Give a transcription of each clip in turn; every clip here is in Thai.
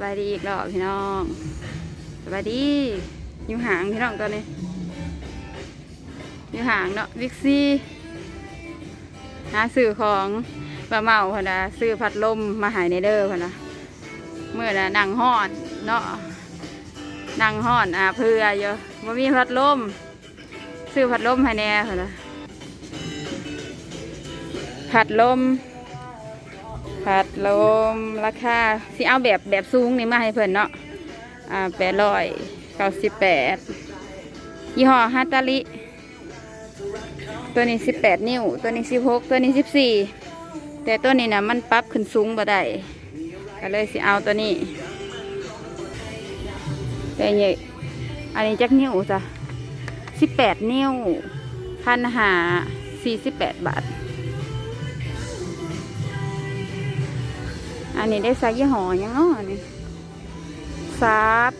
บายดีอีกแล้วพี่น้องสบายดีอยู่ห่างพี่น้องตอนนี้อยู่ห่างเนาะวิกซี่หาซื้อของบะเมาพนนะซื้อพัดลมมาหายในเด้อพนนะเมื่อน่ะนั่งห้อนเนาะนั่งห้อนอ่าเพื่อเยอะบ่มีพัดลมซื้อพัดลมให้แน่พนนะพัดลม พัดลมราคาสิเอาแบบแบบสูงนี่มาให้เพิ่นเนาะอ่าแปดร้อยเก้าสิบแปดยี่ห้อฮาตาลิตัวนี้สิบแปดนิ้ว ตัวนี้สิบหกตัวนี้สิบสี่แต่ตัวนี้นะมันปรับขึ้นสูงบ่ได้ก็เลยสิเอาตัวนี้แต่เนี่ยอันนี้จักนิ้วจ้ะสิบแปดนิ้วพันหาสี่สิบแปดบาท นนี้ได้ใส่ยี่ห้อยังเนาะนนี้ซาบ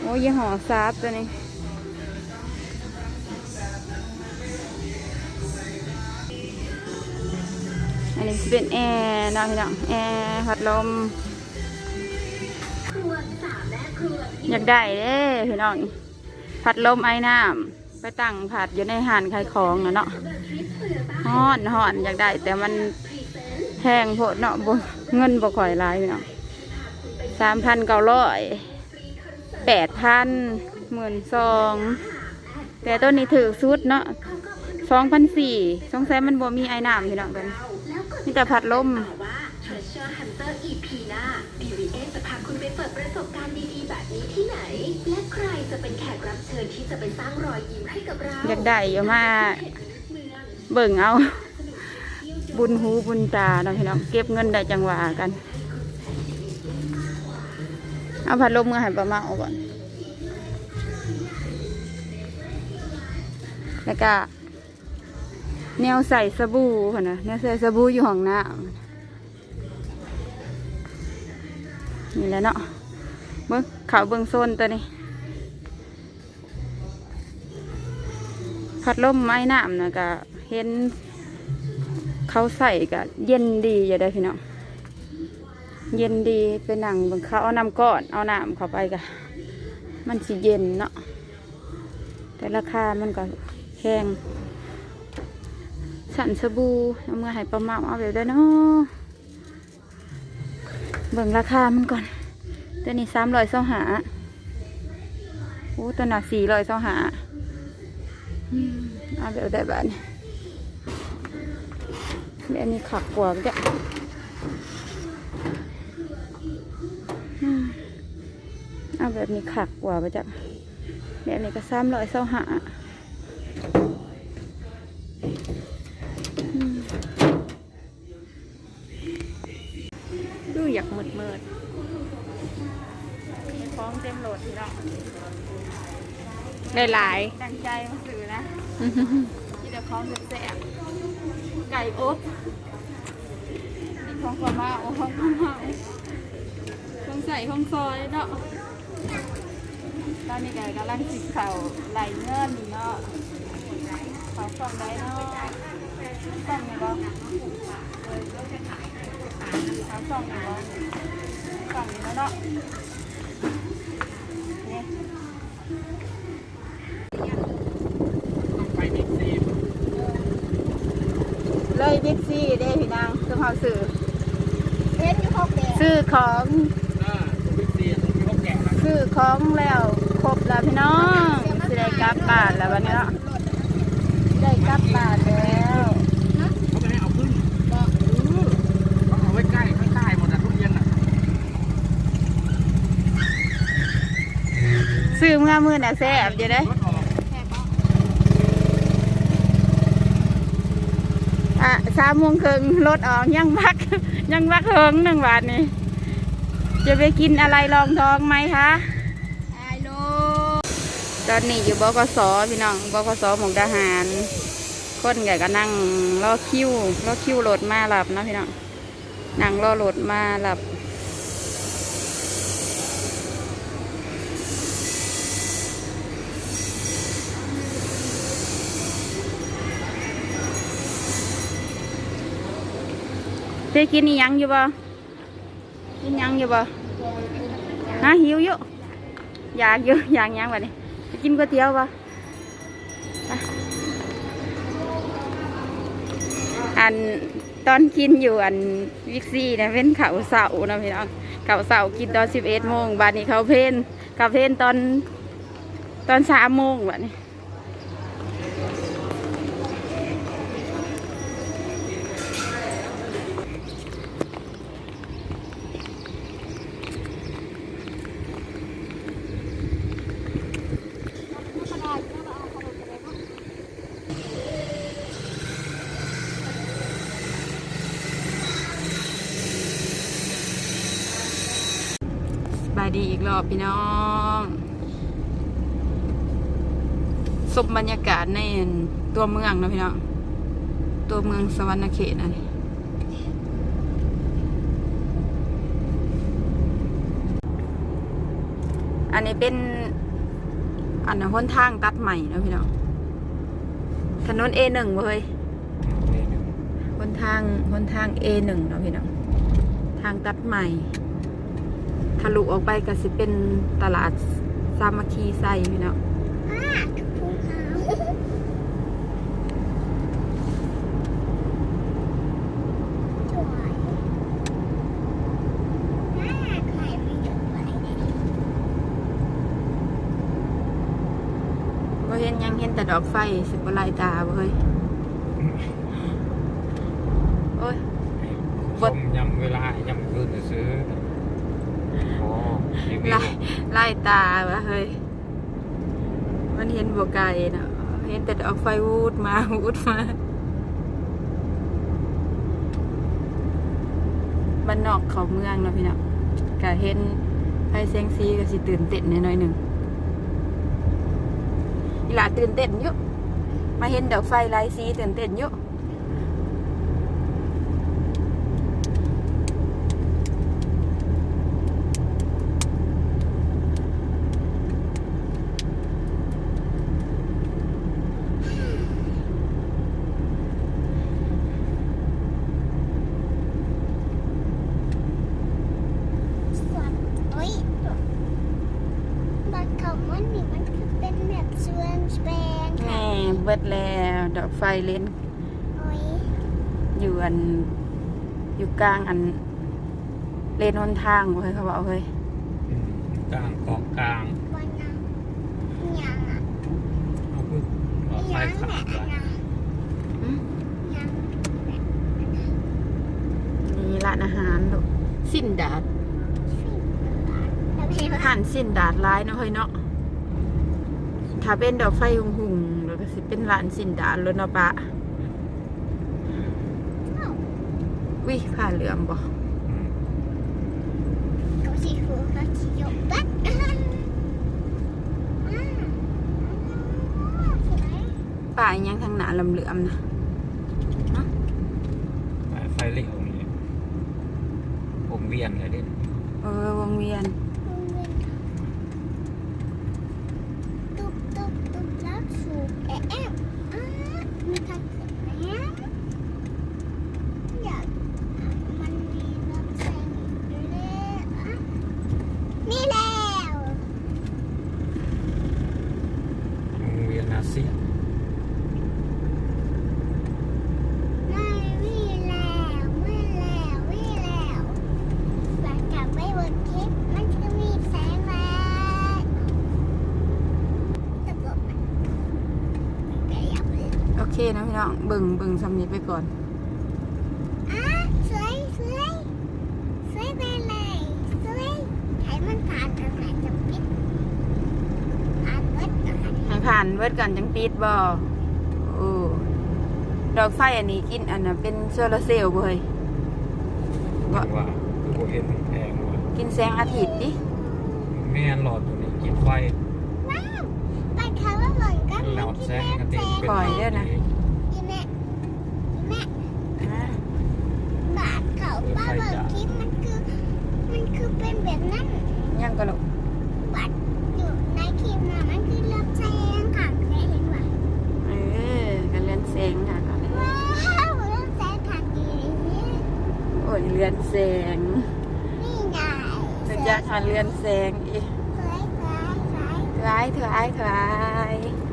โอ้ยี่ห้อซาบตัวนี้อันนี้เป็นแอร์นะพี่น้องแอร์พัดลมอยากได้เด้พี่น้องพัดลมไอ้น้ำไปตั้งผัดอยู่ในหานขายของนะเนาะฮอนฮอนอยากได้แต่มัน แพงโพดเนาะบ่เงินบ่ค่อยหลายพี่น้องสามพันเก้าร้อยแปดพันหมื่นสองแต่ต้นนี้ถือสุดเนาะสองพันสี่สงสัยมันบ่มีไอ้น้ำพี่น้องกันมีแต่พัดลมว่า Treasure Hunter EP หน้า PVA จะพาคุณไปเปิดประสบการณ์ดีๆแบบนี้ที่ไหน และใครจะเป็นแขกรับเชิญที่จะไปสร้างรอยยิ้มให้กับเรา อยากได้อยู่มากเบิ่งเอา บุญหูบุญตาเนาะพี่น้องเก็บเงินได้จังหวะกัน เอาพัดลมมือใหันประมาเอาก่อน แล้วก็แนวใส่สบู่ค่ะนะแนวใส่สบู่อยู่ห้องน้ำนี่แหละเนาะเบิ้งขาวเบิ้งโซนตัวนี้พัดลมไม้น้ำนะก็เห็น เขาใส่ก็เย็นดีอยู่ได้พี่น้องเย็นดีไปนั่งเบนเขาเอาน้ำก้อนเอาน้ำเข้าไปก็มันสิเย็นเนาะแต่ราคามันก็แพงสันสบู่เอามื่อให้ประมาเอาแบบได้เนาะเบิ่งราคามันก่อนตัวนี้สามร้อยเสาหาโอ้ตัวหนักสี่ร้อยเสาหาอืมเอาแบบได้บ้าน แบบนี้ขักกว่าจ้ะอืมเอาแบบนี้ขักกว่าไปจ้ะแบบนี้ก็ซ้ำร้อยเศร้าหาอืมดูอยากมืดมืดๆฟ้องเต็มโหลดพี่น้องหลายดังใจมาสื่อนะที่เดี๋ยวของแสบๆไก่อบนี่ของกมาโอ้ของกมาของใส่ของซอยเนาะตอนนี้ไก่กำลังจิกเข่าไหลเงินเนาะเขาส่องได้เนาะส่องไงบ้างเขาส่องไงบ้างส่องนี่แล้วเนาะนี่ ไปบิ๊กซี เลยบิ๊กซี่เด้พี่นางคือเขาซื้อเห็นอยู่ห้องแดงซื้อของอ่าบิ๊กซีที่เขาแกะมาซื้อของแล้วครบแล้วพี่น้องสิได้กลับบ้านแล้ววันนี้เนาะได้กลับบ้านแล้วเขาไม่ให้เอาขึ้นก็เออเขาเอาไว้ใกล้ไม่ใกล้หมดอะทุเรียนอะซื้อเมื่อมือน่ะแซ่บอยู่เด้รถออก อะ สามโมงครึ่งรถออกยังพักยังพักเฮิงหนึ่งบาทนี่จะไปกินอะไรรองท้องไหมคะไอโลตอนนี้อยู่บกสพี่น้องบกสหมกดาหารคนใหญ่ก็นั่งรอคิวรอคิวรถมาหลับนะพี่น้องนั่งรอรถมาหลับ ได้กินอีหยังอยู่บ่กินยังอยู่บ่ฮะหิวอยู่อยากอยู่อยากยังวะนี่ไปกินก๋วยเตี๋ยวปะไปอันตอนกินอยู่อันวิกซี่นะเป็นเขาวเสานะพี่น้องเขาวเสากินตอนสิบเอ็ดโมงบานนี้เขาเพนเขาเพนตอนตอนสามโมงบาน บายดีอีกรอบพี่น้องสบบรรยากาศในตัวเมืองเนาะพี่น้อง ตัวเมืองสวรรณเขตนะนี่อันนี้เป็น อันนั้นหนทางตัดใหม่เนาะพี่น้อง ถนน A1 เว้ยหนทางหนทาง A1 เนาะพี่น้อง ทางตัดใหม่ ทะลุออกไปก็สิเป็นตลาดสามัคคีไซพี่เนาะอ่าภูเขาสวยอ่าใครไม่เยอะไปเนี่ยบ่เห็นหยังเห็นแต่ดอกไฟสิบลายตาบ่เฮ้ยโอ้ยบส้ดมยำเวลายำคืนจะซื้อ โอ้รีวิวลายลายตาวะเฮ้ย มันเห็นบ่ไกลเนาะเห็นแต่ดอกไฟวูดมาวูดมาบ้านนอกเขาเมืองเนาะพี่เนาะก็เห็นไฟแสงสีก็สิตื่นเต้นหน่อยหนึ่งอีหลาตื่นเต้นอยู่มาเห็นดอกไฟลายสีตื่นเต้นอยู่ สวนโอ้ยบัดเขามันนี่มันคือเป็นแบบสวนสเปน แหม่เบิด แล้ว ดอกไฟเล่นโอ้ยอยู่อัน อยู่กลางอัน เลนหนทางเฮ้ยเขาบอกเฮ้ยอืมกลางเกาะกลางวันนั้นยังอะเอาพึ่งหลอดไฟยังขับแหละไปนะอืมยังนี่ร้านอาหารลูกสิ้นดาดแล้วเพลงหันสิ้นดาดร้ายเนาะเฮ้ยเนาะถ้าเป็นดอกไฟหุ่งหุ่งๆแล้วก็สิ เป็นร้านสิ้นดาดแล้วเนาะปะวิผ่าเหลื่อมบ่อืมเขาสีหัวเขาสีหยกบัดอ่าสวยป่าอีหยังทางหนาลำเหลื่อมนะไฟไฟเหลวนี่ผมเวียนเลยเด่นเออวงเวียน ตุ๊บตุ๊บตุ๊บแล้วสูบแอะแอะอ่ามีทางขึ้นแล้วอยากมันมีรถไฟอยู่เลยอะนี่แล้ว วงเวียนอาเซียน ไม่วิ่งแล้ววิ่งแล้ววิ่งแล้วหลังจากไปบนคลิปมันจะมีแสงแล้วตะกบมันแกอยากเลย โอเค นะพี่น้องเบิ่งเบิ่งสำนีไปก่อนอะสวยสวยสวยไปเลยสวยให้มันผ่านตรงไหนจะปิดผ่านเบิดก่อนให้ผ่านเวิร์ดกันจังปิดบ่โอ้ดอกไฟอันนี้กินอันน่ะเป็นโซลาร์เซลล์บ่เฮ้ยบ่ว่าคือผมเห็นแพงว่ะกินแสงอาทิตย์ดิแม่นหลอดตัวนี้กินไฟว้าวไปเขาว่าเหมือนกันหลอดแสงกระแสติกงเป็นปล่อยเด้อนะอีแม่อีแม่ อ่า บาทเขาบ้าเบิกคลิปมันคือ มันคือเป็นแบบนั้น ยังก็ลูกบัตรอยู่ในคลิปนะมันคือเลือกแสงค่ะเคยเห็นป่ะเออกันเรือนแสงค่ะกันเลยว้าวเลือกแสงค่ะดีนี้โอ้ยเรือนแสงนี่ไงสุดยอจากหาเรือนแสงอีกสวยสวยสวยเถื่อไอ้เถื่อไอ้เถื่อไอ้